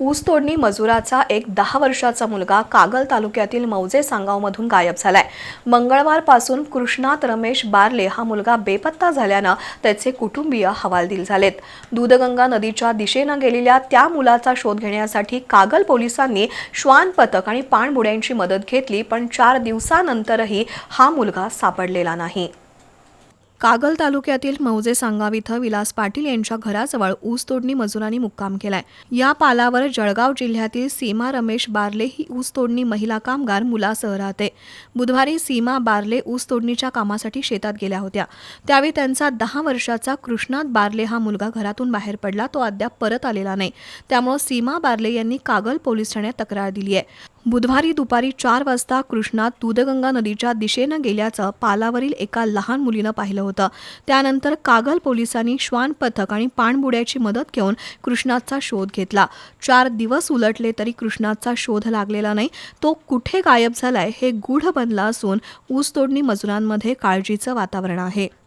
ऊसतोडणी मजुराचा एक दहा वर्षाचा मुलगा कागल तालुक्यातील मौजे सांगावमधून गायब झालाय. मंगळवारपासून कृष्णात रमेश बारले हा मुलगा बेपत्ता झाल्यानं त्याचे कुटुंबीय हवालदिल झालेत. दूधगंगा नदीच्या दिशेनं गेलेल्या त्या मुलाचा शोध घेण्यासाठी कागल पोलिसांनी श्वान पथक आणि पाणबुड्यांची मदत घेतली पण चार दिवसानंतरही हा मुलगा सापडलेला नाही. कागल तालुक्यातील मौजे सांगाव इथं विलास पाटील यांच्या घराजवळ ऊसतोडणी मजुरांनी मुक्काम केलाय. या पालावर जळगाव जिल्ह्यातील सीमा रमेश बारले ही ऊसतोडणी महिला कामगार मुलासह राहते. बुधवारी सीमा बारले ऊसतोडणीच्या कामासाठी शेतात गेल्या होत्या. त्यावेळी त्यांचा दहा वर्षाचा कृष्णात बारले हा मुलगा घरातून बाहेर पडला तो अद्याप परत आलेला नाही. त्यामुळे सीमा बारले यांनी कागल पोलीस ठाण्यात तक्रार दिली आहे. बुधवारी दुपारी चार वाजता कृष्णात दूधगंगा नदीच्या दिशेनं गेल्याचं पालावरील एका लहान मुलीनं पाहिलं होतं. होतं. त्यानंतर कागल पोलिसांनी श्वान पथक आणि पाणबुड्याची मदत घेऊन कृष्णाचा शोध घेतला. चार दिवस उलटले तरी कृष्णाचा शोध लागलेला नाही. तो कुठे गायब झालाय हे गूढ बनला असून ऊसतोडणी मजुरांमध्ये काळजीचं वातावरण आहे.